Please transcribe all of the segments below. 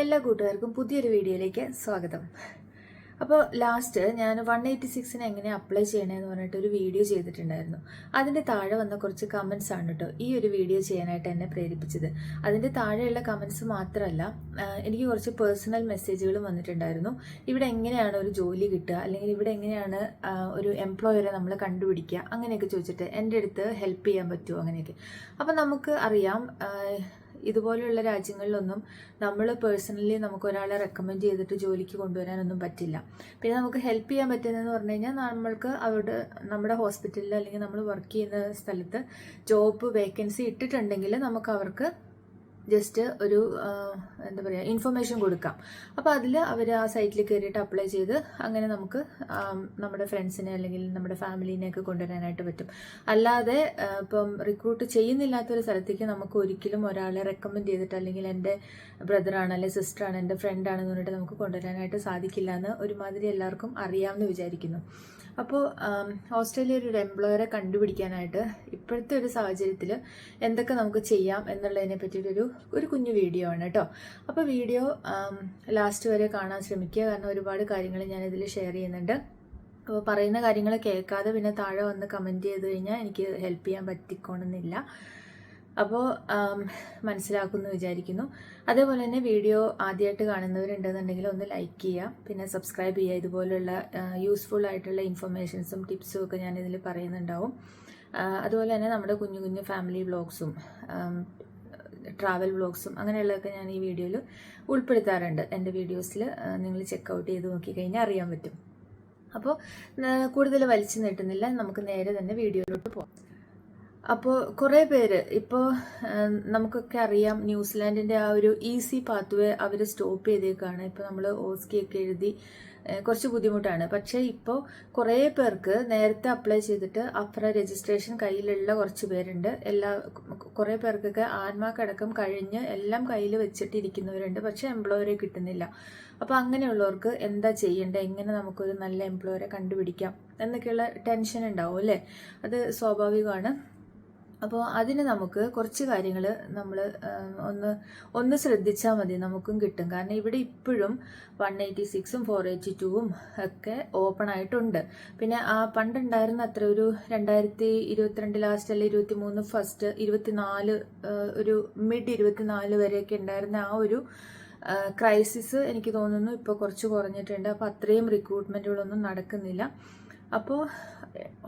എല്ലാ കൂട്ടുകാർക്കും പുതിയൊരു വീഡിയോയിലേക്ക് സ്വാഗതം. അപ്പോൾ ലാസ്റ്റ് ഞാൻ വൺ എയ്റ്റി സിക്സിന് എങ്ങനെ അപ്ലൈ ചെയ്യണമെന്ന് പറഞ്ഞിട്ട് ഒരു വീഡിയോ ചെയ്തിട്ടുണ്ടായിരുന്നു. അതിന്റെ താഴെ വന്ന കുറച്ച് കമൻസ് ആണ് കേട്ടോ ഈ ഒരു വീഡിയോ ചെയ്യാനായിട്ട് എന്നെ പ്രേരിപ്പിച്ചത്. അതിന്റെ താഴെയുള്ള കമൻസ് മാത്രമല്ല എനിക്ക് കുറച്ച് പേഴ്സണൽ മെസ്സേജുകളും വന്നിട്ടുണ്ടായിരുന്നു. ഇവിടെ എങ്ങനെയാണ് ഒരു ജോലി കിട്ടുക? അല്ലെങ്കിൽ ഇവിടെ എങ്ങനെയാണ് ഒരു എംപ്ലോയറെ നമ്മൾ കണ്ടുപിടിക്കുക? അങ്ങനെയൊക്കെ ചോദിച്ചിട്ട് എന്റെ അടുത്ത് ഹെൽപ്പ് ചെയ്യാൻ പറ്റുമോ? അങ്ങനെയൊക്കെ. അപ്പം നമുക്ക് അറിയാം ഇതുപോലെയുള്ള രാജ്യങ്ങളിലൊന്നും നമ്മൾ പേഴ്സണലി നമുക്ക് ഒരാളെ റെക്കമെൻഡ് ചെയ്തിട്ട് ജോലിക്ക് കൊണ്ടുവരാനൊന്നും പറ്റില്ല. പിന്നെ നമുക്ക് ഹെൽപ്പ് ചെയ്യാൻ പറ്റുന്നതെന്ന് പറഞ്ഞു കഴിഞ്ഞാൽ നമ്മൾക്ക് അവിടെ നമ്മുടെ ഹോസ്പിറ്റലിൽ അല്ലെങ്കിൽ നമ്മൾ വർക്ക് ചെയ്യുന്ന സ്ഥലത്ത് ജോബ് വേക്കൻസി ഇട്ടിട്ടുണ്ടെങ്കിൽ നമുക്ക് അവർക്ക് ജസ്റ്റ് ഒരു എന്താ പറയുക ഇൻഫർമേഷൻ കൊടുക്കാം. അപ്പോൾ അതിൽ അവർ ആ സൈറ്റിൽ കയറിയിട്ട് അപ്ലൈ ചെയ്ത് അങ്ങനെ നമുക്ക് നമ്മുടെ ഫ്രണ്ട്സിനെ അല്ലെങ്കിൽ നമ്മുടെ ഫാമിലീനെയൊക്കെ കൊണ്ടുവരാനായിട്ട് പറ്റും. അല്ലാതെ ഇപ്പം റിക്രൂട്ട് ചെയ്യുന്നില്ലാത്തൊരു സ്ഥലത്തേക്ക് നമുക്ക് ഒരിക്കലും ഒരാളെ റെക്കമെൻഡ് ചെയ്തിട്ട് അല്ലെങ്കിൽ എന്റെ ബ്രദറാണ് അല്ലെങ്കിൽ സിസ്റ്ററാണ് എന്റെ ഫ്രണ്ടാണെന്ന് പറഞ്ഞിട്ട് നമുക്ക് കൊണ്ടുവരാനായിട്ട് സാധിക്കില്ല എന്ന് ഒരുമാതിരി എല്ലാവർക്കും അറിയാമെന്ന് വിചാരിക്കുന്നു. അപ്പോൾ ഓസ്ട്രേലിയ ഒരു എംപ്ലോയറെ കണ്ടുപിടിക്കാനായിട്ട് ഇപ്പോഴത്തെ ഒരു സാഹചര്യത്തിൽ എന്തൊക്കെ നമുക്ക് ചെയ്യാം എന്നുള്ളതിനെ പറ്റിയിട്ടൊരു ഒരു കുഞ്ഞു വീഡിയോ ആണ് കേട്ടോ. അപ്പോൾ വീഡിയോ ലാസ്റ്റ് വരെ കാണാൻ ശ്രമിക്കുക. കാരണം ഒരുപാട് കാര്യങ്ങൾ ഞാൻ ഇതിൽ ഷെയർ ചെയ്യുന്നുണ്ട്. അപ്പോൾ പറയുന്ന കാര്യങ്ങൾ കേൾക്കാതെ പിന്നെ താഴെ വന്ന് കമന്റ് ചെയ്ത് കഴിഞ്ഞാൽ എനിക്ക് ഹെൽപ്പ് ചെയ്യാൻ പറ്റിക്കോണമെന്നില്ല അപ്പോൾ മനസ്സിലാക്കുമെന്ന് വിചാരിക്കുന്നു. അതേപോലെ തന്നെ വീഡിയോ ആദ്യമായിട്ട് കാണുന്നവരുണ്ടെന്നുണ്ടെങ്കിൽ ഒന്ന് ലൈക്ക് ചെയ്യുക. പിന്നെ സബ്സ്ക്രൈബ് ചെയ്യുക. ഇതുപോലുള്ള യൂസ്ഫുൾ ആയിട്ടുള്ള ഇൻഫർമേഷൻസും ടിപ്സും ഒക്കെ ഞാനിതിൽ പറയുന്നുണ്ടാവും. അതുപോലെ തന്നെ നമ്മുടെ കുഞ്ഞു കുഞ്ഞു ഫാമിലി വ്ളോഗ്സും ട്രാവൽ വ്ളോഗ്സും അങ്ങനെയുള്ളതൊക്കെ ഞാൻ ഈ വീഡിയോയിൽ ഉൾപ്പെടുത്താറുണ്ട്. എന്റെ വീഡിയോസിൽ നിങ്ങൾ ചെക്കൗട്ട് ചെയ്ത് നോക്കിക്കഴിഞ്ഞാൽ അറിയാൻ പറ്റും. അപ്പോൾ കൂടുതൽ വലിച്ചു നീട്ടുന്നില്ല. നമുക്ക് നേരെ തന്നെ വീഡിയോയിലോട്ട് പോകാം അപ്പോൾ കുറേ പേര് ഇപ്പോൾ നമുക്കൊക്കെ അറിയാം ന്യൂസിലാൻഡിന്റെ ആ ഒരു ഈസി പാത്വേ അവർ സ്റ്റോപ്പ് ചെയ്തേക്കാണ്. ഇപ്പോൾ നമ്മൾ ഓസ്കിയൊക്കെ എഴുതി കുറച്ച് ബുദ്ധിമുട്ടാണ്. പക്ഷേ ഇപ്പോൾ കുറേ പേർക്ക് നേരത്തെ അപ്ലൈ ചെയ്തിട്ട് അപ്ര രജിസ്ട്രേഷൻ കയ്യിലുള്ള കുറച്ച് പേരുണ്ട്. എല്ലാ കുറേ പേർക്കൊക്കെ ആത്മാക്കടക്കം കഴിഞ്ഞ് എല്ലാം കയ്യിൽ വെച്ചിട്ടിരിക്കുന്നവരുണ്ട്. പക്ഷേ എംപ്ലോയറെ കിട്ടുന്നില്ല. അപ്പോൾ അങ്ങനെയുള്ളവർക്ക് എന്താ ചെയ്യേണ്ടത്? എങ്ങനെ നമുക്കൊരു നല്ല എംപ്ലോയറെ കണ്ടുപിടിക്കാം? എന്നൊക്കെയുള്ള ടെൻഷൻ ഉണ്ടാവും അല്ലേ? അത് സ്വാഭാവികമാണ്. അപ്പോൾ അതിന് നമുക്ക് കുറച്ച് കാര്യങ്ങൾ നമ്മൾ ഒന്ന് ഒന്ന് ശ്രദ്ധിച്ചാൽ മതി നമുക്കും കിട്ടും. കാരണം ഇവിടെ ഇപ്പോഴും വൺ എയ്റ്റി സിക്സും ഫോർ എയ്റ്റി ടൂവും ഒക്കെ ഓപ്പൺ ആയിട്ടുണ്ട്. പിന്നെ ആ പണ്ടുണ്ടായിരുന്ന അത്ര ഒരു രണ്ടായിരത്തി ഇരുപത്തിരണ്ട് ലാസ്റ്റ് അല്ലെ ഇരുപത്തി മൂന്ന് ഫസ്റ്റ് ഇരുപത്തിനാല് ഒരു മിഡ് ഇരുപത്തിനാല് വരെയൊക്കെ ഉണ്ടായിരുന്ന ആ ഒരു ക്രൈസിസ് എനിക്ക് തോന്നുന്നു ഇപ്പോൾ കുറച്ച് കുറഞ്ഞിട്ടുണ്ട്. അപ്പോൾ അത്രയും റിക്രൂട്ട്മെന്റുകളൊന്നും നടക്കുന്നില്ല. അപ്പോൾ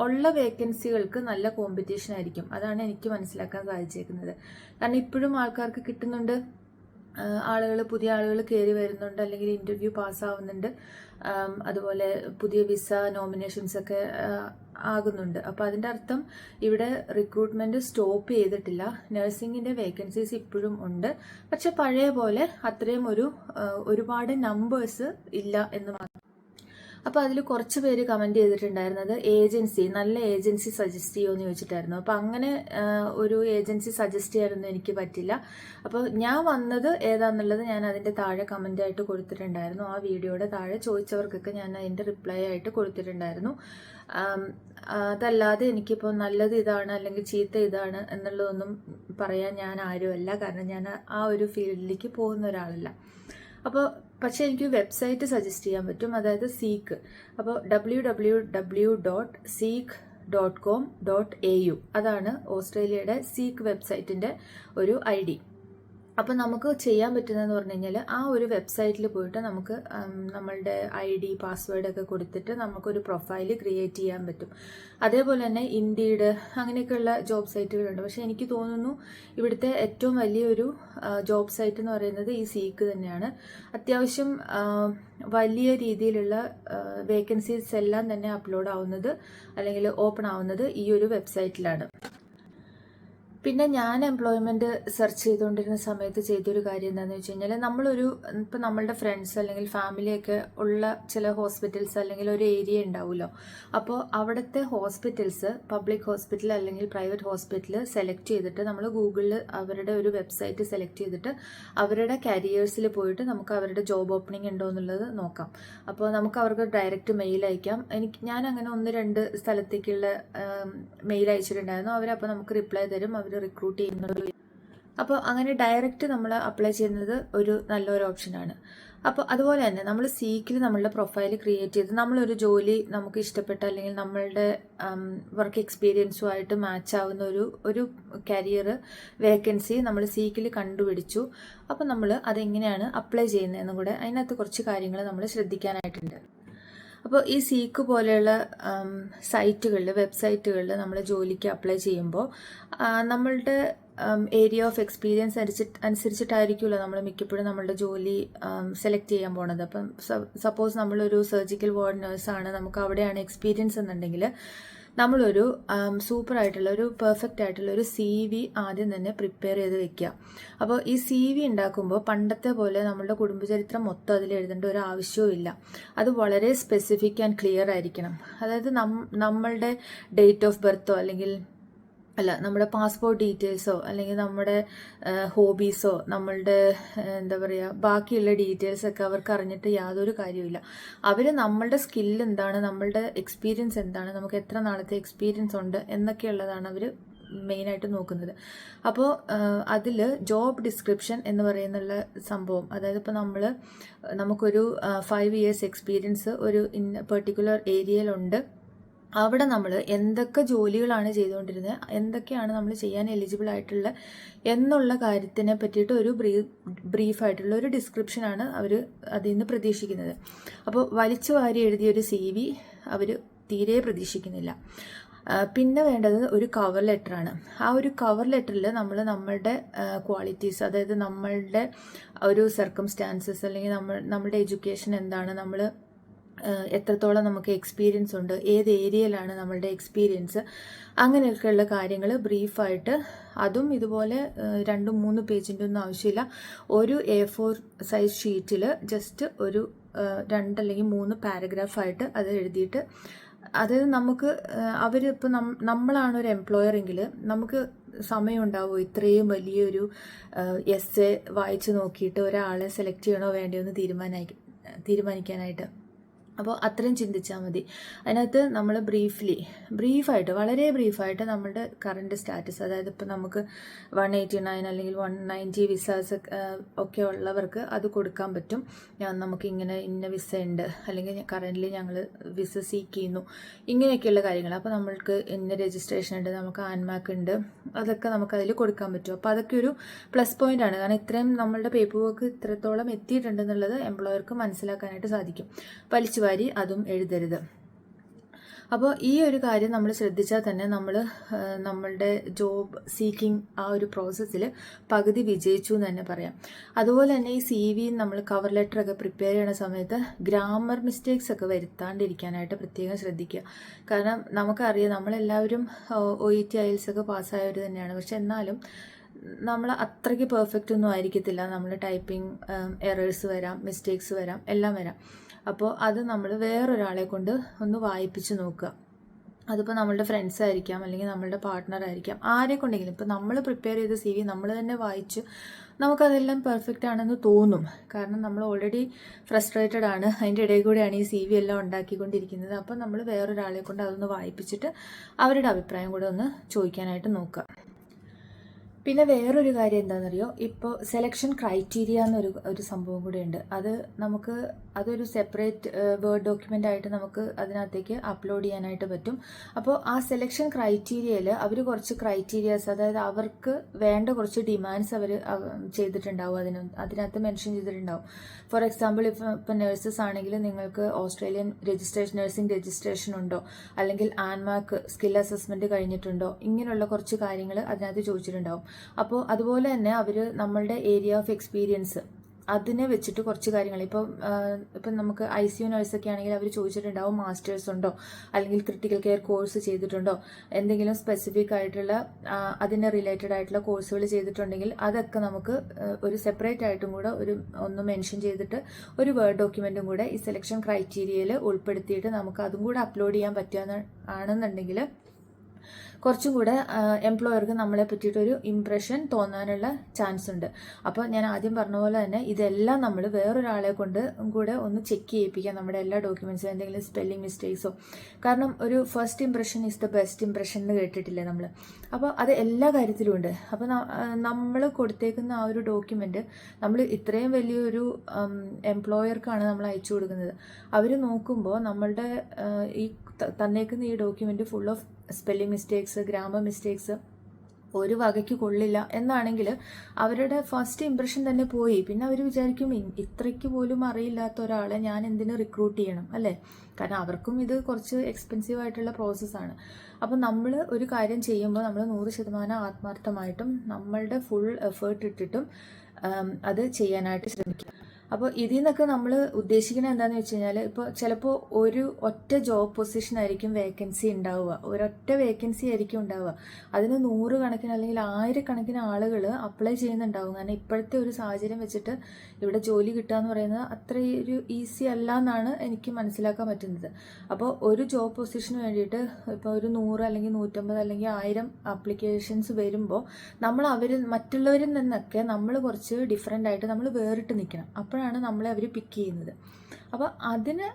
ഉള്ള വേക്കൻസികൾക്ക് നല്ല കോമ്പറ്റീഷൻ ആയിരിക്കും. അതാണ് എനിക്ക് മനസ്സിലാക്കാൻ സാധിച്ചേക്കുന്നത്. കാരണം ഇപ്പോഴും ആൾക്കാർക്ക് കിട്ടുന്നുണ്ട്. ആളുകൾ പുതിയ ആളുകൾ കയറി വരുന്നുണ്ട് അല്ലെങ്കിൽ ഇന്റർവ്യൂ പാസ്സാവുന്നുണ്ട് അതുപോലെ പുതിയ വിസ നോമിനേഷൻസ് ഒക്കെ ആകുന്നുണ്ട്. അപ്പോൾ അതിന്റെ അർത്ഥം ഇവിടെ റിക്രൂട്ട്മെന്റ് സ്റ്റോപ്പ് ചെയ്തിട്ടില്ല. നഴ്സിംഗിന്റെ വേക്കൻസീസ് ഇപ്പോഴും ഉണ്ട്. പക്ഷെ പഴയ പോലെ അത്രയും ഒരു ഒരുപാട് നമ്പേഴ്സ് ഇല്ല എന്ന് മാത്രം അപ്പോൾ അതിൽ കുറച്ച് പേര് കമന്റ് ചെയ്തിട്ടുണ്ടായിരുന്നത് ഏജൻസി നല്ല ഏജൻസി സജസ്റ്റ് ചെയ്യുമോ എന്ന് ചോദിച്ചിട്ടായിരുന്നു. അപ്പോൾ അങ്ങനെ ഒരു ഏജൻസി സജസ്റ്റ് ചെയ്യാനൊന്നും എനിക്ക് പറ്റില്ല. അപ്പോൾ ഞാൻ വന്നത് ഏതാന്നുള്ളത് ഞാൻ അതിന്റെ താഴെ കമന്റ് ആയിട്ട് കൊടുത്തിട്ടുണ്ടായിരുന്നു. ആ വീഡിയോയുടെ താഴെ ചോദിച്ചവർക്കൊക്കെ ഞാൻ അതിന്റെ റിപ്ലൈ ആയിട്ട് കൊടുത്തിട്ടുണ്ടായിരുന്നു. അതല്ലാതെ എനിക്കിപ്പോൾ നല്ലത് ഇതാണ് അല്ലെങ്കിൽ ചീത്ത ഇതാണ് എന്നുള്ളതൊന്നും പറയാൻ ഞാൻ ആരുമല്ല. കാരണം ഞാൻ ആ ഒരു ഫീൽഡിലേക്ക് പോകുന്ന ഒരാളല്ല. അപ്പോൾ പക്ഷേ എനിക്ക് വെബ്സൈറ്റ് സജസ്റ്റ് ചെയ്യാൻ പറ്റും. അതായത് സീക്ക് അപ്പോൾ W W W dot Seek dot com dot A U അതാണ് ഓസ്ട്രേലിയയുടെ സീക്ക് വെബ്സൈറ്റിന്റെ ഒരു ഐ ഡി. അപ്പോൾ നമുക്ക് ചെയ്യാൻ പറ്റുന്നതെന്ന് പറഞ്ഞു കഴിഞ്ഞാൽ ആ ഒരു വെബ്സൈറ്റിൽ പോയിട്ട് നമുക്ക് നമ്മളുടെ ഐ ഡി പാസ്വേഡ് ഒക്കെ കൊടുത്തിട്ട് നമുക്കൊരു പ്രൊഫൈൽ ക്രിയേറ്റ് ചെയ്യാൻ പറ്റും. അതേപോലെ തന്നെ ഇൻഡീഡ് അങ്ങനെയൊക്കെയുള്ള ജോബ് സൈറ്റുകളുണ്ട് പക്ഷേ എനിക്ക് തോന്നുന്നു ഇവിടുത്തെ ഏറ്റവും വലിയൊരു ജോബ് സൈറ്റ് എന്ന് പറയുന്നത് ഈ സീക്ക് തന്നെയാണ്. അത്യാവശ്യം വലിയ രീതിയിലുള്ള വേക്കൻസീസ് എല്ലാം തന്നെ അപ്ലോഡ് ആവുന്നത് അല്ലെങ്കിൽ ഓപ്പൺ ആവുന്നത് ഈ ഒരു വെബ്സൈറ്റിലാണ് പിന്നെ ഞാൻ എംപ്ലോയ്മെന്റ് സെർച്ച് ചെയ്തുകൊണ്ടിരുന്ന സമയത്ത് ചെയ്തൊരു കാര്യം എന്താണെന്ന് വെച്ച് കഴിഞ്ഞാൽ നമ്മളൊരു ഇപ്പം നമ്മളുടെ ഫ്രണ്ട്സ് അല്ലെങ്കിൽ ഫാമിലിയൊക്കെ ഉള്ള ചില ഹോസ്പിറ്റൽസ് അല്ലെങ്കിൽ ഒരു ഏരിയ ഉണ്ടാവുമല്ലോ അപ്പോൾ അവിടുത്തെ ഹോസ്പിറ്റൽസ് പബ്ലിക് ഹോസ്പിറ്റൽ അല്ലെങ്കിൽ പ്രൈവറ്റ് ഹോസ്പിറ്റൽ സെലക്ട് ചെയ്തിട്ട് നമ്മൾ ഗൂഗിളിൽ അവരുടെ ഒരു വെബ്സൈറ്റ് സെലക്ട് ചെയ്തിട്ട് അവരുടെ കരിയേഴ്സിൽ പോയിട്ട് നമുക്ക് അവരുടെ ജോബ് ഓപ്പണിംഗ് ഉണ്ടോ എന്നുള്ളത് നോക്കാം. അപ്പോൾ നമുക്ക് അവർക്ക് ഡയറക്റ്റ് മെയിൽ അയക്കാം. എനിക്ക് ഞാൻ അങ്ങനെ ഒന്ന് രണ്ട് സ്ഥലത്തേക്കുള്ള മെയിൽ അയച്ചിട്ടുണ്ടായിരുന്നു. അവരപ്പോൾ നമുക്ക് റിപ്ലൈ തരും. അവർ റിക്രൂട്ട് ചെയ്യുന്നത് അപ്പോൾ അങ്ങനെ ഡയറക്റ്റ് നമ്മൾ അപ്ലൈ ചെയ്യുന്നത് ഒരു നല്ലൊരു ഓപ്ഷനാണ് അപ്പോൾ അതുപോലെ തന്നെ നമ്മൾ സീക്കിൽ നമ്മളുടെ പ്രൊഫൈൽ ക്രിയേറ്റ് ചെയ്ത് നമ്മളൊരു ജോലി നമുക്ക് ഇഷ്ടപ്പെട്ട അല്ലെങ്കിൽ നമ്മളുടെ വർക്ക് എക്സ്പീരിയൻസുമായിട്ട് മാച്ച് ആവുന്ന ഒരു ഒരു കരിയർ വേക്കൻസി നമ്മൾ സീക്കിൽ കണ്ടുപിടിച്ചു. അപ്പോൾ നമ്മൾ അതെങ്ങനെയാണ് അപ്ലൈ ചെയ്യുന്നതെന്നും കൂടെ അതിനകത്ത് കുറച്ച് കാര്യങ്ങൾ നമ്മൾ ശ്രദ്ധിക്കാനായിട്ടുണ്ട്. അപ്പോൾ ഈ സീക്ക് പോലെയുള്ള സൈറ്റുകളിൽ വെബ്സൈറ്റുകളിൽ നമ്മൾ ജോലിക്ക് അപ്ലൈ ചെയ്യുമ്പോൾ നമ്മളുടെ ഏരിയ ഓഫ് എക്സ്പീരിയൻസ് അനുസരിച്ച് അനുസരിച്ചിട്ടായിരിക്കുമല്ലോ നമ്മൾ മിക്കപ്പോഴും നമ്മളുടെ ജോലി സെലക്ട് ചെയ്യാൻ പോണത്. അപ്പം സപ്പോസ് നമ്മളൊരു സർജിക്കൽ വാർഡ് നേഴ്സാണ് നമുക്ക് അവിടെയാണ് എക്സ്പീരിയൻസ് എന്നുണ്ടെങ്കിൽ നമ്മളൊരു സൂപ്പർ ആയിട്ടുള്ള ഒരു പെർഫെക്റ്റ് ആയിട്ടുള്ള ഒരു സി വി ആദ്യം തന്നെ പ്രിപ്പയർ ചെയ്ത് വെക്കുക. അപ്പോൾ ഈ സി വി ഉണ്ടാക്കുമ്പോൾ പണ്ടത്തെ പോലെ നമ്മളുടെ കുടുംബചരിത്രം മൊത്തം അതിൽ എഴുതേണ്ട ഒരു ആവശ്യവും ഇല്ല. അത് വളരെ സ്പെസിഫിക് ആൻഡ് ക്ലിയർ ആയിരിക്കണം. അതായത് നമ്മളുടെ ഡേറ്റ് ഓഫ് ബർത്തോ അല്ലെങ്കിൽ അല്ല നമ്മുടെ പാസ്പോർട്ട് ഡീറ്റെയിൽസോ അല്ലെങ്കിൽ നമ്മുടെ ഹോബീസോ നമ്മളുടെ എന്താ പറയുക ബാക്കിയുള്ള ഡീറ്റെയിൽസ് ഒക്കെ അവർക്ക് അറിഞ്ഞിട്ട് യാതൊരു കാര്യമില്ല അവർ നമ്മളുടെ സ്കിൽ എന്താണ് നമ്മളുടെ എക്സ്പീരിയൻസ് എന്താണ് നമുക്ക് എത്ര നാളത്തെ എക്സ്പീരിയൻസ് ഉണ്ട് എന്നൊക്കെയുള്ളതാണ് അവർ മെയിനായിട്ട് നോക്കുന്നത്. അപ്പോൾ അതിൽ ജോബ് ഡിസ്ക്രിപ്ഷൻ എന്ന് പറയുന്നുള്ള സംഭവം അതായത് ഇപ്പോൾ നമ്മൾ നമുക്കൊരു ഫൈവ് ഇയേഴ്സ് എക്സ്പീരിയൻസ് ഒരു ഇൻ പെർട്ടിക്കുലർ ഏരിയയിലുണ്ട് അവിടെ നമ്മൾ എന്തൊക്കെ ജോലികളാണ് ചെയ്തുകൊണ്ടിരുന്നത് എന്തൊക്കെയാണ് നമ്മൾ ചെയ്യാൻ എലിജിബിൾ ആയിട്ടുള്ള എന്നുള്ള കാര്യത്തിനെ പറ്റിയിട്ട് ഒരു ബ്രീഫ് ബ്രീഫായിട്ടുള്ള ഒരു ഡിസ്ക്രിപ്ഷനാണ് അവർ അതിൽ നിന്ന് പ്രതീക്ഷിക്കുന്നത്. അപ്പോൾ വലിച്ചു വാരി എഴുതിയ ഒരു സി വി അവർ തീരെ പ്രതീക്ഷിക്കുന്നില്ല. പിന്നെ വേണ്ടത് ഒരു കവർ ലെറ്ററാണ് ആ ഒരു കവർ ലെറ്ററിൽ നമ്മൾ നമ്മളുടെ ക്വാളിറ്റീസ് അതായത് നമ്മളുടെ ഒരു സർക്കംസ്റ്റാൻസസ് അല്ലെങ്കിൽ നമ്മൾ നമ്മളുടെ എഡ്യൂക്കേഷൻ എന്താണ് നമ്മൾ എത്രത്തോളം നമുക്ക് എക്സ്പീരിയൻസ് ഉണ്ട് ഏത് ഏരിയയിലാണ് നമ്മളുടെ എക്സ്പീരിയൻസ് അങ്ങനെയൊക്കെയുള്ള കാര്യങ്ങൾ ബ്രീഫായിട്ട് അതും ഇതുപോലെ രണ്ടും മൂന്ന് പേജിന്റെ ഒന്നും ആവശ്യമില്ല. ഒരു എ ഫോർ സൈസ് ഷീറ്റിൽ ജസ്റ്റ് ഒരു രണ്ടല്ലെങ്കിൽ മൂന്ന് പാരഗ്രാഫായിട്ട് അത് എഴുതിയിട്ട് അതായത് നമുക്ക് അവരിപ്പോൾ നം നമ്മളാണ് ഒരു എംപ്ലോയറെങ്കിൽ നമുക്ക് സമയം ഉണ്ടാവുമോ ഇത്രയും വലിയൊരു എസ് വായിച്ചു നോക്കിയിട്ട് ഒരാളെ സെലക്ട് ചെയ്യണോ വേണ്ടയോ എന്ന് തീരുമാനിക്കാൻ തീരുമാനിക്കാനായിട്ട്. അപ്പോൾ അത്രയും ചിന്തിച്ചാൽ മതി. അതിനകത്ത് നമ്മൾ ബ്രീഫ്ലി ബ്രീഫായിട്ട് വളരെ ബ്രീഫായിട്ട് നമ്മുടെ കറണ്ട് സ്റ്റാറ്റസ് അതായത് ഇപ്പോൾ നമുക്ക് വൺ എയ്റ്റി നയൻ അല്ലെങ്കിൽ വൺ നയന്റി വിസാസ് ഒക്കെ ഉള്ളവർക്ക് അത് കൊടുക്കാൻ പറ്റും. ഞാൻ നമുക്ക് ഇങ്ങനെ ഇന്ന വിസ ഉണ്ട് അല്ലെങ്കിൽ കറന്റ്ലി ഞങ്ങൾ വിസ സീക്ക് ചെയ്യുന്നു. ഇങ്ങനെയൊക്കെയുള്ള കാര്യങ്ങൾ അപ്പോൾ നമ്മൾക്ക് ഇന്ന രജിസ്ട്രേഷൻ ഉണ്ട് നമുക്ക് ആൻമാക്ക് ഉണ്ട് അതൊക്കെ നമുക്ക് അതിൽ കൊടുക്കാൻ പറ്റും. അപ്പോൾ അതൊക്കെ ഒരു പ്ലസ് പോയിന്റ് ആണ്. കാരണം ഇത്രയും നമ്മളുടെ പേപ്പർ വർക്ക് ഇത്രത്തോളം എത്തിയിട്ടുണ്ടെന്നുള്ളത് എംപ്ലോയർക്ക് മനസ്സിലാക്കാനായിട്ട് സാധിക്കും. വലിച്ചു വാരി അതും എഴുതരുത്. അപ്പോൾ ഈ ഒരു കാര്യം നമ്മൾ ശ്രദ്ധിച്ചാൽ തന്നെ നമ്മൾ നമ്മളുടെ ജോബ് സീക്കിംഗ് ആ ഒരു പ്രോസസ്സിൽ പകുതി വിജയിച്ചു എന്ന് തന്നെ പറയാം. അതുപോലെ തന്നെ ഈ സി വി നമ്മൾ കവർ ലെറ്റർ ഒക്കെ പ്രിപ്പയർ ചെയ്യുന്ന സമയത്ത് ഗ്രാമർ മിസ്റ്റേക്സ് ഒക്കെ വരുത്താണ്ടിരിക്കാനായിട്ട് പ്രത്യേകം ശ്രദ്ധിക്കുക. കാരണം നമുക്കറിയാം നമ്മളെല്ലാവരും ഒ ഇ ടി ഐൽസ് ഒക്കെ പാസ്സായവർ തന്നെയാണ്. പക്ഷെ എന്നാലും നമ്മൾ അത്രയ്ക്ക് പെർഫെക്റ്റ് ഒന്നും ആയിരിക്കത്തില്ല. നമ്മൾ ടൈപ്പിംഗ് എറേഴ്സ് വരാം മിസ്റ്റേക്സ് വരാം എല്ലാം വരാം. അപ്പോൾ അത് നമ്മൾ വേറൊരാളെ കൊണ്ട് ഒന്ന് വായിപ്പിച്ച് നോക്കുക. അതിപ്പോൾ നമ്മളുടെ ഫ്രണ്ട്സ് ആയിരിക്കാം അല്ലെങ്കിൽ നമ്മളുടെ പാർട്ട്ണർ ആയിരിക്കാം. ആരെ കൊണ്ടെങ്കിലും ഇപ്പോൾ നമ്മൾ പ്രിപ്പയർ ചെയ്ത സി വി നമ്മൾ തന്നെ വായിച്ച് നമുക്കതെല്ലാം പെർഫെക്റ്റ് ആണെന്ന് തോന്നും. കാരണം നമ്മൾ ഓൾറെഡി ഫ്രസ്ട്രേറ്റഡ് ആണ്. അതിന്റെ ഇടയിൽ കൂടെയാണ് ഈ സി വി എല്ലാം ഉണ്ടാക്കിക്കൊണ്ടിരിക്കുന്നത്. അപ്പോൾ നമ്മൾ വേറൊരാളെ കൊണ്ട് അതൊന്ന് വായിപ്പിച്ചിട്ട് അവരുടെ അഭിപ്രായം കൂടെ ഒന്ന് ചോദിക്കാനായിട്ട് നോക്കുക. പിന്നെ വേറൊരു കാര്യം എന്താണെന്നറിയോ? ഇപ്പോൾ സെലക്ഷൻ ക്രൈറ്റീരിയ എന്നൊരു ഒരു സംഭവം കൂടെ ഉണ്ട്. അത് നമുക്ക് അതൊരു സെപ്പറേറ്റ് വേർഡ് ഡോക്യുമെന്റ് ആയിട്ട് നമുക്ക് അതിനകത്തേക്ക് അപ്ലോഡ് ചെയ്യാനായിട്ട് പറ്റും. അപ്പോൾ ആ സെലക്ഷൻ ക്രൈറ്റീരിയയിൽ അവർ കുറച്ച് ക്രൈറ്റീരിയാസ് അതായത് അവർക്ക് വേണ്ട കുറച്ച് ഡിമാൻഡ്സ് അവർ ചെയ്തിട്ടുണ്ടാവും. അതിന് അതിനകത്ത് മെൻഷൻ ചെയ്തിട്ടുണ്ടാവും. ഫോർ എക്സാമ്പിൾ ഇപ്പം ഇപ്പം നഴ്സസ് ആണെങ്കിൽ നിങ്ങൾക്ക് ഓസ്ട്രേലിയൻ രജിസ്ട്രേഷൻ നഴ്സിംഗ് രജിസ്ട്രേഷൻ ഉണ്ടോ? അല്ലെങ്കിൽ ആൻമാർക്ക് സ്കിൽ അസസ്മെന്റ് കഴിഞ്ഞിട്ടുണ്ടോ? ഇങ്ങനെയുള്ള കുറച്ച് കാര്യങ്ങൾ അതിനകത്ത് ചോദിച്ചിട്ടുണ്ടാവും. അപ്പോൾ അതുപോലെ തന്നെ അവർ നമ്മളുടെ ഏരിയ ഓഫ് എക്സ്പീരിയൻസ് അതിനെ വെച്ചിട്ട് കുറച്ച് കാര്യങ്ങൾ. ഇപ്പം ഇപ്പം നമുക്ക് ഐ സി യു നഴ്സൊക്കെ ആണെങ്കിൽ അവർ ചോദിച്ചിട്ടുണ്ടാവും മാസ്റ്റേഴ്സ് ഉണ്ടോ? അല്ലെങ്കിൽ ക്രിട്ടിക്കൽ കെയർ കോഴ്സ് ചെയ്തിട്ടുണ്ടോ? എന്തെങ്കിലും സ്പെസിഫിക് ആയിട്ടുള്ള അതിനെ റിലേറ്റഡ് ആയിട്ടുള്ള കോഴ്സുകൾ ചെയ്തിട്ടുണ്ടെങ്കിൽ അതൊക്കെ നമുക്ക് ഒരു സെപ്പറേറ്റ് ആയിട്ടും കൂടെ ഒരു ഒന്ന് മെൻഷൻ ചെയ്തിട്ട് ഒരു വേർഡ് ഡോക്യുമെന്റും കൂടെ ഈ സെലക്ഷൻ ക്രൈറ്റീരിയയിൽ ഉൾപ്പെടുത്തിയിട്ട് നമുക്ക് അതും കൂടെ അപ്ലോഡ് ചെയ്യാൻ പറ്റുക ആണെന്നുണ്ടെങ്കിൽ കുറച്ചും കൂടെ എംപ്ലോയർക്ക് നമ്മളെ പറ്റിയിട്ടൊരു ഇംപ്രഷൻ തോന്നാനുള്ള ചാൻസ് ഉണ്ട്. അപ്പോൾ ഞാൻ ആദ്യം പറഞ്ഞ പോലെ തന്നെ ഇതെല്ലാം നമ്മൾ വേറൊരാളെ കൊണ്ട് കൂടെ ഒന്ന് ചെക്ക് ചെയ്യിപ്പിക്കാം. നമ്മുടെ എല്ലാ ഡോക്യുമെന്റ്സും എന്തെങ്കിലും സ്പെല്ലിംഗ് മിസ്റ്റേക്സോ കാരണം ഒരു first impression is the best impression എന്ന് കേട്ടിട്ടില്ലേ നമ്മൾ അപ്പോൾ അത് എല്ലാ കാര്യത്തിലും ഉണ്ട്. അപ്പോൾ നമ്മൾ കൊടുത്തേക്കുന്ന ആ ഒരു ഡോക്യുമെന്റ് നമ്മൾ ഇത്രയും വലിയൊരു എംപ്ലോയർക്കാണ് നമ്മൾ അയച്ചു കൊടുക്കുന്നത്. അവർ നോക്കുമ്പോൾ നമ്മളുടെ ഈ തന്നേക്കുന്ന ഈ document full of spelling mistakes grammar mistakes ഒരു വകയ്ക്ക് കൊള്ളില്ല എന്നാണെങ്കിൽ അവരുടെ ഫസ്റ്റ് ഇംപ്രഷൻ തന്നെ പോയി. പിന്നെ അവർ വിചാരിക്കും "ഇ- ഇത്രയ്ക്ക് പോലും അറിയില്ലാത്ത ഒരാളെ ഞാൻ എന്തിനു റിക്രൂട്ട് ചെയ്യണം അല്ലേ? കാരണം അവർക്കും ഇത് കുറച്ച് എക്സ്പെൻസീവ് ആയിട്ടുള്ള പ്രോസസ്സാണ് അപ്പോൾ നമ്മൾ ഒരു കാര്യം ചെയ്യുമ്പോൾ നമ്മൾ നൂറ് ശതമാനം ആത്മാർത്ഥമായിട്ടും നമ്മളുടെ ഫുൾ എഫേർട്ട് ഇട്ടിട്ടും അത് ചെയ്യാനായിട്ട് ശ്രമിക്കുക. അപ്പോൾ ഇതിൽ നിന്നൊക്കെ നമ്മൾ ഉദ്ദേശിക്കുന്നത് എന്താണെന്ന് വെച്ച് കഴിഞ്ഞാൽ ഇപ്പോൾ ചിലപ്പോൾ ഒരു ഒറ്റ ജോബ് പൊസിഷൻ ആയിരിക്കും വേക്കൻസി ഉണ്ടാവുക ഒരൊറ്റ വേക്കൻസി ആയിരിക്കും ഉണ്ടാവുക അതിന് നൂറ് കണക്കിന് അല്ലെങ്കിൽ ആയിരക്കണക്കിന് ആളുകൾ അപ്ലൈ ചെയ്യുന്നുണ്ടാവും. കാരണം ഇപ്പോഴത്തെ ഒരു സാഹചര്യം വെച്ചിട്ട് ഇവിടെ ജോലി കിട്ടുക എന്ന് പറയുന്നത് അത്ര ഒരു ഈസി അല്ല എന്നാണ് എനിക്ക് മനസ്സിലാക്കാൻ പറ്റുന്നത്. അപ്പോൾ ഒരു ജോബ് പൊസിഷന് വേണ്ടിയിട്ട് ഇപ്പോൾ ഒരു നൂറ് അല്ലെങ്കിൽ നൂറ്റമ്പത് അല്ലെങ്കിൽ ആയിരം ആപ്ലിക്കേഷൻസ് വരുമ്പോൾ നമ്മൾ അവരിൽ മറ്റുള്ളവരിൽ നിന്നൊക്കെ നമ്മൾ കുറച്ച് ഡിഫറെന്റ് ആയിട്ട് നമ്മൾ വേറിട്ട് നിൽക്കണം അപ്പോഴാണ് നമ്മളെ അവർ പിക്ക് ചെയ്യുന്നത്. അപ്പോൾ അതിന്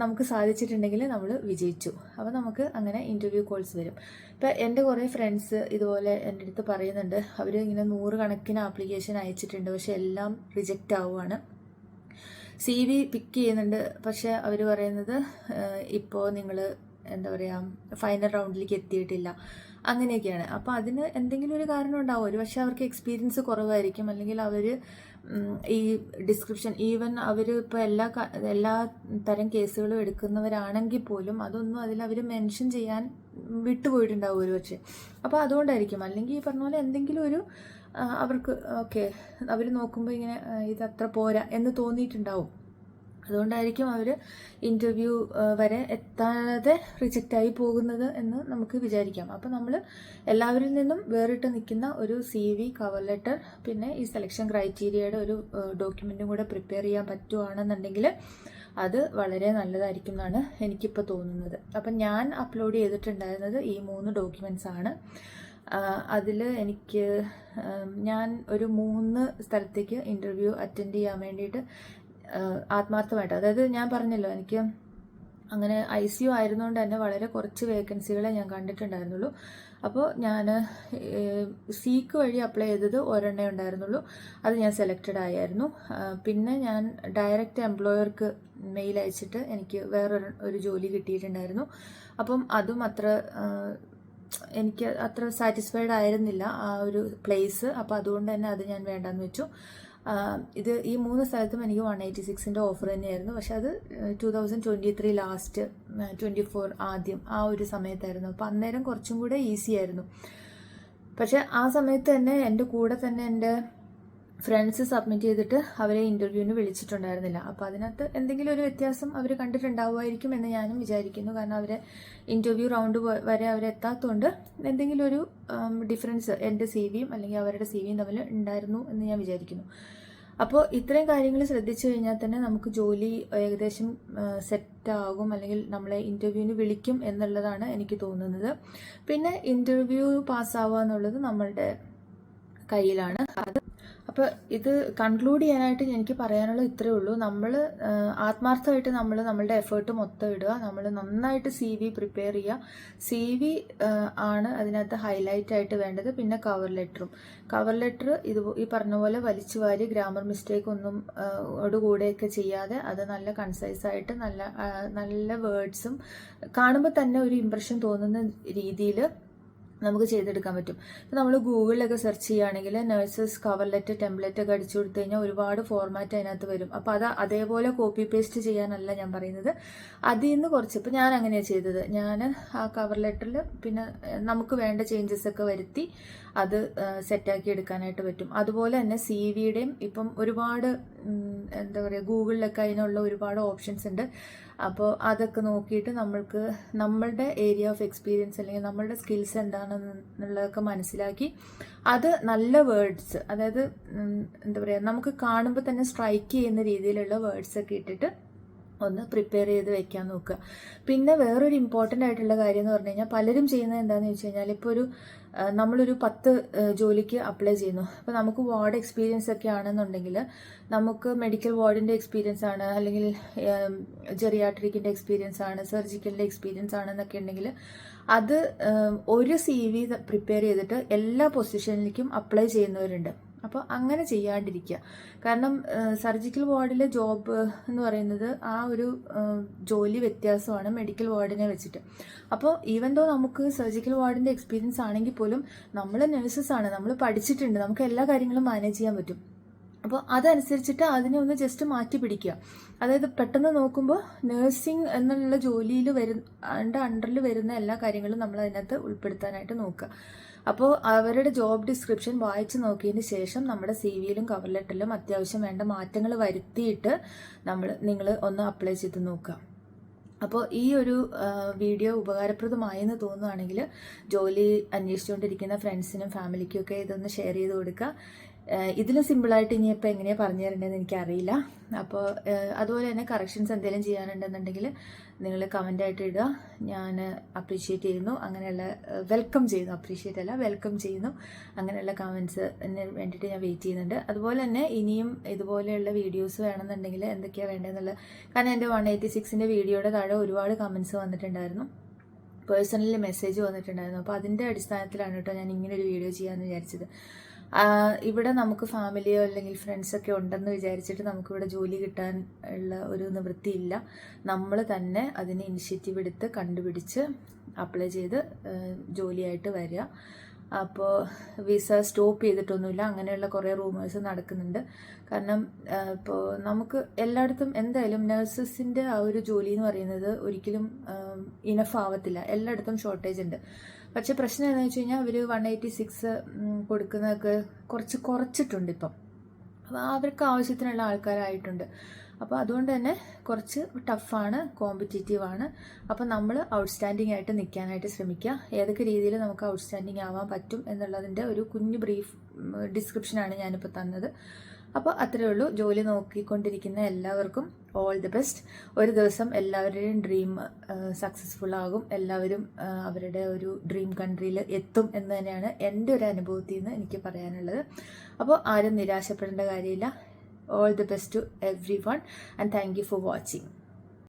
നമുക്ക് സാധിച്ചിട്ടുണ്ടെങ്കിൽ നമ്മൾ വിജയിച്ചു. അപ്പോൾ നമുക്ക് അങ്ങനെ ഇന്റർവ്യൂ കോൾസ് വരും. ഇപ്പം എന്റെ കുറേ ഫ്രണ്ട്സ് ഇതുപോലെ എന്റെ അടുത്ത് പറയുന്നുണ്ട്. അവർ ഇങ്ങനെ നൂറ് കണക്കിന് ആപ്ലിക്കേഷൻ അയച്ചിട്ടുണ്ട്. പക്ഷെ എല്ലാം റിജക്റ്റ് ആവുകയാണ് സി വി പിക്ക് ചെയ്യുന്നുണ്ട്. പക്ഷേ അവർ പറയുന്നത് ഇപ്പോൾ നിങ്ങൾ എന്താ പറയുക ഫൈനൽ റൗണ്ടിലേക്ക് എത്തിയിട്ടില്ല. അങ്ങനെയൊക്കെയാണ്. അപ്പോൾ അതിന് എന്തെങ്കിലും ഒരു കാരണം ഉണ്ടാവും. ഒരു പക്ഷേ അവർക്ക് എക്സ്പീരിയൻസ് കുറവായിരിക്കും. അല്ലെങ്കിൽ അവർ ഈ ഡിസ്ക്രിപ്ഷൻ ഈവൻ അവർ ഇപ്പോൾ എല്ലാ എല്ലാ തരം കേസുകളും എടുക്കുന്നവരാണെങ്കിൽ പോലും അതൊന്നും അതിൽ അവർ മെൻഷൻ ചെയ്യാൻ വിട്ടുപോയിട്ടുണ്ടാവും ഒരു പക്ഷേ അപ്പോൾ അതുകൊണ്ടായിരിക്കും. അല്ലെങ്കിൽ ഈ പറഞ്ഞ പോലെ എന്തെങ്കിലും ഒരു അവർക്ക് ഓക്കെ അവർ നോക്കുമ്പോൾ ഇങ്ങനെ ഇത് അത്ര പോരാ എന്ന് തോന്നിയിട്ടുണ്ടാവും. അതുകൊണ്ടായിരിക്കും അവർ ഇന്റർവ്യൂ വരെ എത്താതെ റിജക്റ്റായി പോകുന്നത് എന്ന് നമുക്ക് വിചാരിക്കാം. അപ്പോൾ നമ്മൾ എല്ലാവരിൽ നിന്നും വേറിട്ട് നിൽക്കുന്ന ഒരു സി വി കവർ ലെറ്റർ പിന്നെ ഈ സെലക്ഷൻ ക്രൈറ്റീരിയയുടെ ഒരു ഡോക്യുമെന്റും കൂടെ പ്രിപ്പയർ ചെയ്യാൻ പറ്റുവാണെന്നുണ്ടെങ്കിൽ അത് വളരെ നല്ലതായിരിക്കും എന്നാണ് എനിക്കിപ്പോൾ തോന്നുന്നത്. അപ്പം ഞാൻ അപ്ലോഡ് ചെയ്തിട്ടുണ്ടായിരുന്നത് ഈ മൂന്ന് ഡോക്യുമെന്റ്സ് ആണ്. അതിൽ എനിക്ക് ഞാൻ ഒരു മൂന്ന് സ്ഥലത്തേക്ക് ഇന്റർവ്യൂ അറ്റൻഡ് ചെയ്യാൻ വേണ്ടിയിട്ട് ആത്മാർത്ഥമായിട്ട്. അതായത് ഞാൻ പറഞ്ഞല്ലോ എനിക്ക് അങ്ങനെ ഐ സി യു ആയിരുന്നുകൊണ്ട് തന്നെ വളരെ കുറച്ച് വേക്കൻസികളെ ഞാൻ കണ്ടിട്ടുണ്ടായിരുന്നുള്ളൂ. അപ്പോൾ ഞാൻ സീക്ക് വഴി അപ്ലൈ ചെയ്തത് ഒരെണ്ണേ ഉണ്ടായിരുന്നുള്ളൂ. അത് ഞാൻ സെലക്റ്റഡ് ആയായിരുന്നു. പിന്നെ ഞാൻ ഡയറക്റ്റ് എംപ്ലോയർക്ക് മെയിൽ അയച്ചിട്ട് എനിക്ക് വേറൊരു ഒരു ജോലി കിട്ടിയിട്ടുണ്ടായിരുന്നു. അപ്പം അതും അത്ര എനിക്ക് അത്ര സാറ്റിസ്ഫൈഡ് ആയിരുന്നില്ല ആ ഒരു പ്ലേസ്. അപ്പോൾ അതുകൊണ്ട് തന്നെ അത് ഞാൻ വേണ്ടെന്ന് വെച്ചു. ഇത് ഈ മൂന്ന് സ്ഥലത്തും എനിക്ക് വൺ എയ്റ്റി സിക്സിന്റെ ഓഫർ തന്നെയായിരുന്നു. പക്ഷെ അത് two thousand twenty three last twenty four ആദ്യം ആ ഒരു സമയത്തായിരുന്നു. അപ്പോൾ അന്നേരം കുറച്ചും കൂടെ ഈസി ആയിരുന്നു. പക്ഷെ ആ സമയത്ത് തന്നെ എന്റെ കൂടെ തന്നെ എന്റെ ഫ്രണ്ട്സ് സബ്മിറ്റ് ചെയ്തിട്ട് അവരെ ഇന്റർവ്യൂവിന് വിളിച്ചിട്ടുണ്ടായിരുന്നില്ല. അപ്പോൾ അതിനകത്ത് എന്തെങ്കിലും ഒരു വ്യത്യാസം അവർ കണ്ടിട്ടുണ്ടാവുമായിരിക്കും എന്ന് ഞാനും വിചാരിക്കുന്നു. കാരണം അവരെ ഇന്റർവ്യൂ റൗണ്ട് വരെ അവരെത്താത്തതുകൊണ്ട് എന്തെങ്കിലും ഒരു ഡിഫറൻസ് എന്റെ സി വിയും അല്ലെങ്കിൽ അവരുടെ സി വിയും തമ്മിൽ ഉണ്ടായിരുന്നു എന്ന് ഞാൻ വിചാരിക്കുന്നു. അപ്പോൾ ഇത്രയും കാര്യങ്ങൾ ശ്രദ്ധിച്ചു കഴിഞ്ഞാൽ തന്നെ നമുക്ക് ജോലി ഏകദേശം സെറ്റാകും അല്ലെങ്കിൽ നമ്മളെ ഇന്റർവ്യൂവിന് വിളിക്കും എന്നുള്ളതാണ് എനിക്ക് തോന്നുന്നത്. പിന്നെ ഇന്റർവ്യൂ പാസ്സാവുക എന്നുള്ളത് നമ്മളുടെ കയ്യിലാണ്. അത് അപ്പോൾ ഇത് കൺക്ലൂഡ് ചെയ്യാനായിട്ട് എനിക്ക് പറയാനുള്ള ഇത്രയേ ഉള്ളൂ. നമ്മൾ ആത്മാർത്ഥമായിട്ട് നമ്മൾ നമ്മളുടെ എഫേർട്ട് മൊത്തം ഇടുക. നമ്മൾ നന്നായിട്ട് സി വി പ്രിപ്പയർ ചെയ്യുക. സി വി ആണ് അതിനകത്ത് ഹൈലൈറ്റ് ആയിട്ട് വേണ്ടത്. പിന്നെ കവർ ലെറ്ററും കവർ ലെറ്റർ ഇത് ഈ പറഞ്ഞ പോലെ വലിച്ചു വാരി ഗ്രാമർ മിസ്റ്റേക്ക് ഒന്നും ആ, ഓടുകൂടെയൊക്കെ ചെയ്യാതെ അത് നല്ല കൺസൈസ് ആയിട്ട് നല്ല നല്ല വേർഡ്സും കാണുമ്പോൾ തന്നെ ഒരു ഇമ്പ്രഷൻ തോന്നുന്ന രീതിയിൽ നമുക്ക് ചെയ്തെടുക്കാൻ പറ്റും. ഇപ്പം നമ്മൾ ഗൂഗിളിലൊക്കെ സെർച്ച് ചെയ്യുകയാണെങ്കിൽ നഴ്സസ് കവർ ലെറ്റർ ടെംപ്ലേറ്റ് ഒക്കെ അടിച്ചു കൊടുത്തു കഴിഞ്ഞാൽ ഒരുപാട് ഫോർമാറ്റ് അതിനകത്ത് വരും. അപ്പോൾ അത് അതേപോലെ കോപ്പി പേസ്റ്റ് ചെയ്യാനല്ല ഞാൻ പറയുന്നത്. അതിൽ നിന്ന് കുറച്ച് ഇപ്പം ഞാൻ അങ്ങനെയാണ് ചെയ്തത്. ഞാൻ ആ കവർ ലെറ്ററിൽ പിന്നെ നമുക്ക് വേണ്ട ചേഞ്ചസ് ഒക്കെ വരുത്തി അത് സെറ്റാക്കി എടുക്കാനായിട്ട് പറ്റും. അതുപോലെ തന്നെ സി വിയുടെയും ഇപ്പം ഒരുപാട് എന്താ പറയുക ഗൂഗിളിലൊക്കെ അതിനുള്ള ഒരുപാട് ഓപ്ഷൻസ് ഉണ്ട്. അപ്പോൾ അതൊക്കെ നോക്കിയിട്ട് നമ്മൾക്ക് നമ്മളുടെ ഏരിയ ഓഫ് എക്സ്പീരിയൻസ് അല്ലെങ്കിൽ നമ്മളുടെ സ്കിൽസ് എന്താണെന്നുള്ളതൊക്കെ മനസ്സിലാക്കി അത് നല്ല വേർഡ്സ് അതായത് എന്താ പറയുക നമുക്ക് കാണുമ്പോൾ തന്നെ സ്ട്രൈക്ക് ചെയ്യുന്ന രീതിയിലുള്ള വേർഡ്സ് ഒക്കെ ഇട്ടിട്ട് ഒന്ന് പ്രിപ്പയർ ചെയ്ത് വെക്കാൻ നോക്കുക. പിന്നെ വേറൊരു ഇമ്പോർട്ടന്റ് ആയിട്ടുള്ള കാര്യം എന്ന് പറഞ്ഞു കഴിഞ്ഞാൽ പലരും ചെയ്യുന്നത് എന്താണെന്ന് വെച്ച് കഴിഞ്ഞാൽ ഇപ്പോൾ ഒരു നമ്മളൊരു പത്ത് ജോലിക്ക് അപ്ലൈ ചെയ്യുന്നു. അപ്പോൾ നമുക്ക് വാർഡ് എക്സ്പീരിയൻസ് ഒക്കെ ആണെന്നുണ്ടെങ്കിൽ നമുക്ക് മെഡിക്കൽ വാർഡിന്റെ എക്സ്പീരിയൻസ് ആണ് അല്ലെങ്കിൽ ജെറിയാട്രിക്കിന്റെ എക്സ്പീരിയൻസ് ആണ് സർജിക്കലിന്റെ എക്സ്പീരിയൻസ് ആണെന്നൊക്കെ ഉണ്ടെങ്കിൽ അത് ഒരു സി വി പ്രിപ്പയർ ചെയ്തിട്ട് എല്ലാ പൊസിഷനിലേക്കും അപ്ലൈ ചെയ്യുന്നവരുണ്ട്. അപ്പോൾ അങ്ങനെ ചെയ്യാണ്ടിരിക്കുക കാരണം സർജിക്കൽ വാർഡിലെ ജോബ് എന്ന് പറയുന്നത് ആ ഒരു ജോലി വ്യത്യാസമാണ് മെഡിക്കൽ വാർഡിനെ വെച്ചിട്ട്. അപ്പോൾ ഈവൻ ദോ നമുക്ക് സർജിക്കൽ വാർഡിന്റെ എക്സ്പീരിയൻസ് ആണെങ്കിൽ പോലും നമ്മൾ നഴ്സസ് ആണ് നമ്മൾ പഠിച്ചിട്ടുണ്ട് നമുക്ക് എല്ലാ കാര്യങ്ങളും മാനേജ് ചെയ്യാൻ പറ്റും. അപ്പോൾ അതനുസരിച്ചിട്ട് അതിനെ ഒന്ന് ജസ്റ്റ് മാറ്റി പിടിക്കുക അതായത് പെട്ടെന്ന് നോക്കുമ്പോൾ നഴ്സിംഗ് എന്നുള്ള ജോലിയിൽ വരുന്ന അണ്ടറിൽ വരുന്ന എല്ലാ കാര്യങ്ങളും നമ്മൾ അതിനകത്ത് ഉൾപ്പെടുത്താനായിട്ട് നോക്കുക അപ്പോൾ അവരുടെ ജോബ് ഡിസ്ക്രിപ്ഷൻ വായിച്ചു നോക്കിയതിന് ശേഷം നമ്മുടെ സി വിയിലും കവർ ലെറ്ററിലും അത്യാവശ്യം വേണ്ട മാറ്റങ്ങൾ വരുത്തിയിട്ട് നമ്മൾ നിങ്ങൾ ഒന്ന് അപ്ലൈ ചെയ്ത് നോക്കുക. അപ്പോൾ ഈ ഒരു വീഡിയോ ഉപകാരപ്രദമായെന്ന് തോന്നുകയാണെങ്കിൽ ജോലി അന്വേഷിച്ചുകൊണ്ടിരിക്കുന്ന ഫ്രണ്ട്സിനും ഫാമിലിക്കും ഒക്കെ ഇതൊന്ന് ഷെയർ ചെയ്ത് കൊടുക്കുക. ഇതിലും സിമ്പിളായിട്ട് ഇനിയിപ്പോൾ എങ്ങനെയാണ് പറഞ്ഞു തരേണ്ടതെന്ന് എനിക്കറിയില്ല. അപ്പോൾ അതുപോലെ തന്നെ കറക്ഷൻസ് എന്തെങ്കിലും ചെയ്യാനുണ്ടെന്നുണ്ടെങ്കിൽ നിങ്ങൾ കമന്റായിട്ട് ഇടുക. ഞാൻ അപ്രീഷിയേറ്റ് ചെയ്യുന്നു. അങ്ങനെയുള്ള വെൽക്കം ചെയ്യുന്നു. അപ്രീഷിയേറ്റ് അല്ല വെൽക്കം ചെയ്യുന്നു. അങ്ങനെയുള്ള കമൻസ് വേണ്ടിയിട്ട് ഞാൻ വെയിറ്റ് ചെയ്യുന്നുണ്ട്. അതുപോലെ തന്നെ ഇനിയും ഇതുപോലെയുള്ള വീഡിയോസ് വേണമെന്നുണ്ടെങ്കിൽ എന്തൊക്കെയാണ് വേണ്ടതെന്നുള്ള കാരണം എന്റെ വൺ എയ്റ്റി സിക്സിന്റെ വീഡിയോയുടെ താഴെ ഒരുപാട് കമൻസ് വന്നിട്ടുണ്ടായിരുന്നു. പേഴ്സണലി മെസ്സേജ് വന്നിട്ടുണ്ടായിരുന്നു. അപ്പോൾ അതിന്റെ അടിസ്ഥാനത്തിലാണ് കേട്ടോ ഞാൻ ഇങ്ങനെ ഒരു വീഡിയോ ചെയ്യാമെന്ന് വിചാരിച്ചത്. ഇവിടെ നമുക്ക് ഫാമിലിയോ അല്ലെങ്കിൽ ഫ്രണ്ട്സൊക്കെ ഉണ്ടെന്ന് വിചാരിച്ചിട്ട് നമുക്കിവിടെ ജോലി കിട്ടാൻ ഉള്ള ഒരു നിവൃത്തിയില്ല. നമ്മൾ തന്നെ അതിന് ഇനിഷ്യേറ്റീവ് എടുത്ത് കണ്ടുപിടിച്ച് അപ്ലൈ ചെയ്ത് ജോലിയായിട്ട് വരിക. അപ്പോൾ വിസ സ്റ്റോപ്പ് ചെയ്തിട്ടൊന്നുമില്ല. അങ്ങനെയുള്ള കുറേ റൂമേഴ്സ് നടക്കുന്നുണ്ട്. കാരണം ഇപ്പോൾ നമുക്ക് എല്ലായിടത്തും എന്തായാലും നഴ്സസിന്റെ ആ ഒരു ജോലി എന്ന് പറയുന്നത് ഒരിക്കലും ഇനഫ് ആവത്തില്ല. എല്ലായിടത്തും ഷോർട്ടേജ് ഉണ്ട്. പക്ഷേ പ്രശ്നം എന്താണെന്ന് വെച്ച് കഴിഞ്ഞാൽ അവർ വൺ എയ്റ്റി സിക്സ് കൊടുക്കുന്നതൊക്കെ കുറച്ച് കുറച്ചിട്ടുണ്ട് ഇപ്പം. അപ്പോൾ അവർക്ക് ആവശ്യത്തിനുള്ള ആൾക്കാരായിട്ടുണ്ട്. അപ്പോൾ അതുകൊണ്ട് തന്നെ കുറച്ച് ടഫാണ് കോമ്പറ്റേറ്റീവാണ് അപ്പോൾ നമ്മൾ ഔട്ട്സ്റ്റാൻഡിംഗ് ആയിട്ട് നിൽക്കാനായിട്ട് ശ്രമിക്കുക ഏതൊക്കെ രീതിയിൽ നമുക്ക് ഔട്ട്സ്റ്റാൻഡിംഗ് ആവാൻ പറ്റും എന്നുള്ളതിന്റെ ഒരു കുഞ്ഞു ബ്രീഫ് ഡിസ്ക്രിപ്ഷനാണ് ഞാനിപ്പോൾ തന്നത്. അപ്പോൾ അത്രയേ ഉള്ളൂ. ജോലി നോക്കിക്കൊണ്ടിരിക്കുന്ന എല്ലാവർക്കും ഓൾ ദി ബെസ്റ്റ് ഒരു ദിവസം എല്ലാവരുടെയും ഡ്രീം സക്സസ്ഫുൾ ആകും. എല്ലാവരും അവരുടെ ഒരു ഡ്രീം കൺട്രിയിൽ എത്തും എന്ന് തന്നെയാണ് എന്റെ ഒരു അനുഭവത്തിൽ നിന്ന് എനിക്ക് പറയാനുള്ളത്. അപ്പോൾ ആരും നിരാശപ്പെടേണ്ട കാര്യമില്ല. All the best to everyone and thank you for watching